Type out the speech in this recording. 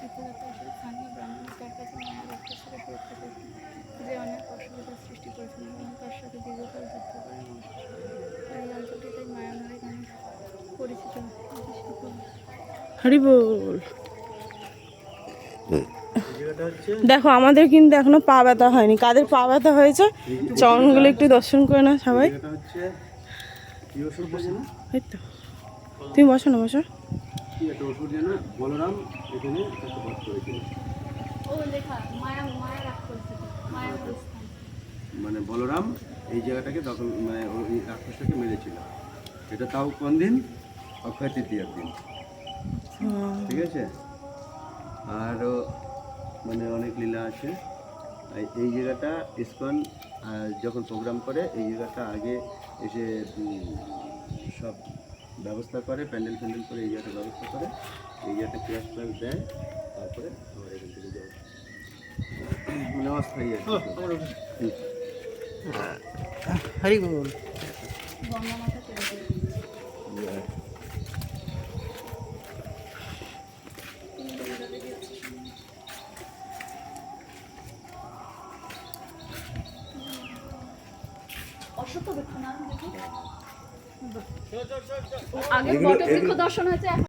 ক্ষেত্রে যাতে আসলে স্থানীয় ব্রাহ্মণ কাছে নানা রক্তের সাথে সুরক্ষা করতেন যে অনেক অসুবিধার সৃষ্টি করেছেন এবং তার সাথে দীর্ঘকাল যুদ্ধ করেন এই অঞ্চলটি তাই মায়ানমারে নামে পরিচিত হরিবল দেখো আমাদের কিন্তু এখনও পা ব্যথা হয়নি। কাদের পা ব্যথা হয়েছে? চরণগুলো একটু দর্শন করে না? সবাই তুমি বসো না বসো। কি একটা যেন বলরাম এখানে একটা করেছিল মানে বলরাম এই জায়গাটাকে দখল মানে ওই রাক্ষসটাকে মেরেছিল। এটা তাও কোন দিন? অক্ষয় তৃতীয়ার দিন। ঠিক আছে? আরও মানে অনেক লীলা আছে। এই জায়গাটা ইস্কন যখন প্রোগ্রাম করে এই জায়গাটা আগে এসে সব ব্যবস্থা করে প্যান্ডেল ফ্যান্ডেল করে এই জায়গাটা ব্যবস্থা করে এই জায়গাটা ক্লাস ক্লাস দেয় তারপরে আমরা এখান থেকে যাব। হরি বল। না দেখি। আগে বটবৃক্ষ দর্শন হয়েছে